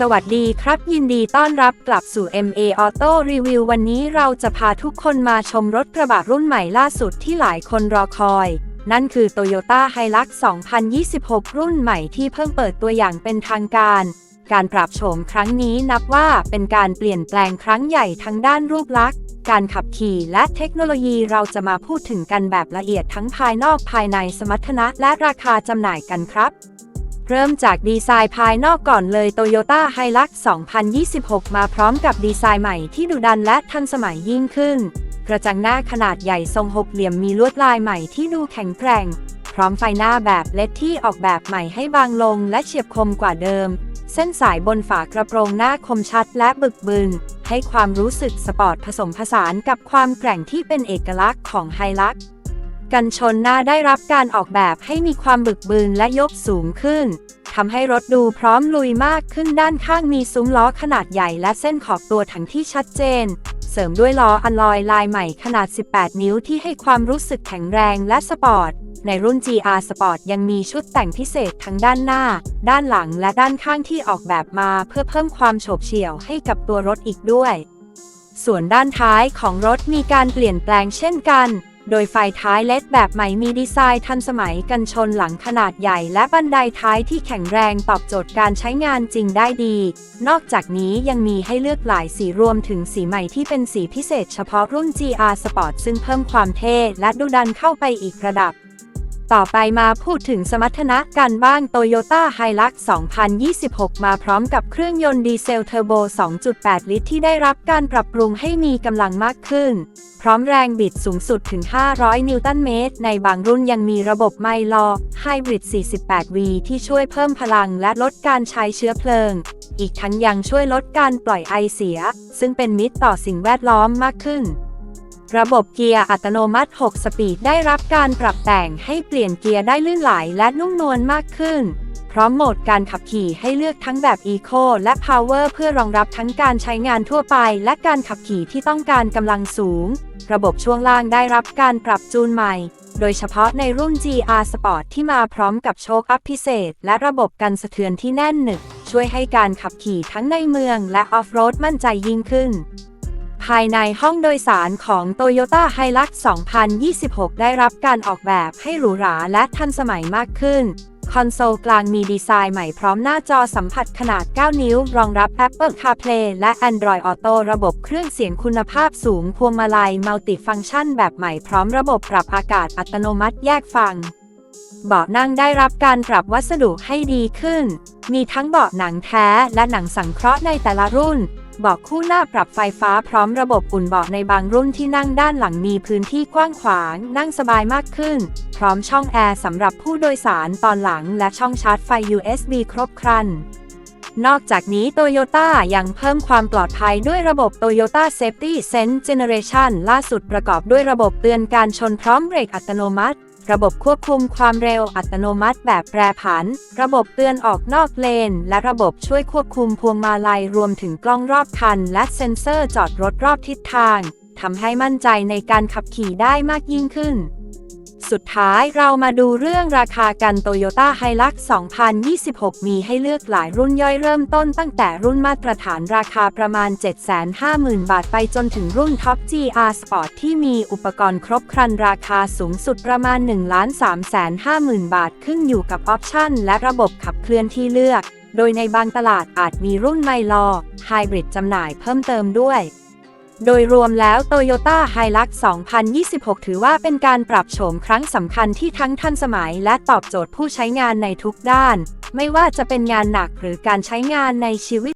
สวัสดีครับ ยินดีต้อนรับกลับสู่ MA Auto Review วันนี้เราจะพาทุกคนมาชมรถกระบะรุ่นใหม่ล่าสุดที่หลายคนรอคอย นั่นคือ Toyota Hilux 2026 รุ่นใหม่ที่เพิ่งเปิดตัวอย่างเป็นทางการ การปรับโฉมครั้งนี้นับว่าเป็นการเปลี่ยนแปลงครั้งใหญ่ทั้งด้านรูปลักษณ์ การขับขี่และเทคโนโลยีเราจะมาพูดถึงกันแบบละเอียดทั้งภายนอกภายในสมรรถนะและราคาจำหน่ายกันครับ เริ่มจากดีไซน์ภายนอกก่อนเลย Toyota Hilux 2026 มาพร้อมกับดีไซน์ใหม่ที่ดุดันและทันสมัยยิ่งขึ้น กระจังหน้าขนาดใหญ่ทรงหกเหลี่ยมมีลวดลายใหม่ที่ดูแข็งแกร่ง พร้อมไฟหน้าแบบเลดที่ออกแบบใหม่ให้บางลงและเฉียบคมกว่าเดิม เส้นสายบนฝากระโปรงหน้าคมชัดและบึกบึน ให้ความรู้สึกสปอร์ตผสมผสานกับความแกร่งที่เป็นเอกลักษณ์ของไฮลัก กันชนหน้าได้รับการออกแบบให้มีความบึกบึนและยกสูงขึ้นทำให้รถดูพร้อมลุยมากขึ้นด้านข้างมีซุ้มล้อขนาดใหญ่และเส้นขอบตัวถังที่ชัดเจน เสริมด้วยล้ออัลลอยลายใหม่ขนาด 18 นิ้วที่ให้ความรู้สึกแข็งแรงและสปอร์ต ในรุ่น GR Sport ยังมีชุดแต่งพิเศษทั้งด้านหน้า ด้านหลังและด้านข้างที่ออกแบบมาเพื่อเพิ่มความโฉบเฉี่ยวให้กับตัวรถอีกด้วย ส่วนด้านท้ายของรถมีการเปลี่ยนแปลงเช่นกัน โดยไฟท้ายเล็ดแบบใหม่มีดีไซน์ทันสมัยกันชนหลังขนาดใหญ่และบันไดท้ายที่แข็งแรงตอบโจทย์การใช้งานจริงได้ดี นอกจากนี้ยังมีให้เลือกหลายสีรวมถึงสีใหม่ที่เป็นสีพิเศษเฉพาะรุ่น GR Sport ซึ่งเพิ่มความเท่และดุดันเข้าไปอีกระดับ ต่อไปมาพูดถึงสมรรถนะกันบ้าง Toyota Hilux 2026 มาพร้อมกับเครื่องยนต์ดีเซลเทอร์โบ 2.8 ลิตรที่ได้รับการปรับปรุงให้มีกำลังมากขึ้น พร้อมแรงบิดสูงสุดถึง 500 นิวตันเมตร ในบางรุ่นยังมีระบบไมลอ Hybrid 48V ที่ช่วยเพิ่มพลังและลดการใช้เชื้อเพลิง อีกทั้งยังช่วยลดการปล่อยไอเสีย ซึ่งเป็นมิตรต่อสิ่งแวดล้อมมากขึ้น ระบบเกียร์อัตโนมัติ 6 สปีดได้รับการปรับแต่งให้เปลี่ยนเกียร์ได้ลื่นไหลและนุ่มนวลมากขึ้น พร้อมโหมดการขับขี่ให้เลือกทั้งแบบ Eco และ Power เพื่อรองรับทั้งการใช้งานทั่วไป และการขับขี่ที่ต้องการกำลังสูง ระบบช่วงล่างได้รับการปรับจูนใหม่ โดยเฉพาะในรุ่น GR Sport ที่มาพร้อมกับโชคอัพพิเศษ และระบบกันสะเทือนที่แน่นหนึบช่วยให้การขับขี่ทั้งในเมืองและออฟโรดมั่นใจยิ่งขึ้น ภายในห้องโดยสารของ Toyota Hilux 2026 ได้รับการออกแบบให้หรูหราและทันสมัยมากขึ้น คอนโซลกลางมีดีไซน์ใหม่พร้อมหน้าจอสัมผัสขนาด 9 นิ้ว รองรับ Apple CarPlay และ Android Auto ระบบเครื่องเสียงคุณภาพสูงพวงมาลัยมัลติฟังก์ชันแบบใหม่พร้อมระบบปรับอากาศอัตโนมัติแยกฟังเบาะนั่งได้รับการปรับวัสดุให้ดีขึ้น มีทั้งเบาะหนังแท้และหนังสังเคราะห์ในแต่ละรุ่น เบาะคู่หน้าปรับไฟฟ้าพร้อมระบบอุ่นเบาะในบางรุ่นที่นั่งด้านหลังมีพื้นที่กว้างขวาง นั่งสบายมากขึ้น พร้อมช่องแอร์สำหรับผู้โดยสารตอนหลังและช่องชาร์จไฟ USB ครบครัน นอกจากนี้ Toyota ยังเพิ่มความปลอดภัยด้วยระบบ Toyota Safety Sense Generation ล่าสุดประกอบด้วยระบบเตือนการชนพร้อมเบรกอัตโนมัติ ระบบควบคุมความเร็วอัตโนมัติแบบแปรผัน ระบบเตือนออกนอกเลน และระบบช่วยควบคุมพวงมาลัยรวมถึงกล้องรอบคัน และเซ็นเซอร์จอดรถรอบทิศทางทำให้มั่นใจในการขับขี่ได้มากยิ่งขึ้น สุดท้ายเรามาดูเรื่องราคากัน Toyota Hilux 2026 มีให้เลือกหลายรุ่นย่อยเริ่มต้นตั้งแต่รุ่นมาตรฐานราคาประมาณ 750,000 บาทไปจนถึงรุ่นท็อป GR Sport ที่มีอุปกรณ์ครบครันราคาสูงสุดประมาณ 1,350,000 บาท ขึ้นอยู่กับออปชั่นและระบบขับเคลื่อนที่เลือก โดยในบางตลาดอาจมีรุ่นไมลอ Hybrid จำหน่ายเพิ่มเติมด้วย โดยรวมแล้ว Toyota Hilux 2026 ถือว่าเป็นการปรับโฉมครั้งสำคัญที่ทั้งทันสมัยและตอบโจทย์ผู้ใช้งานในทุกด้าน ไม่ว่าจะเป็นงานหนักหรือการใช้งานในชีวิต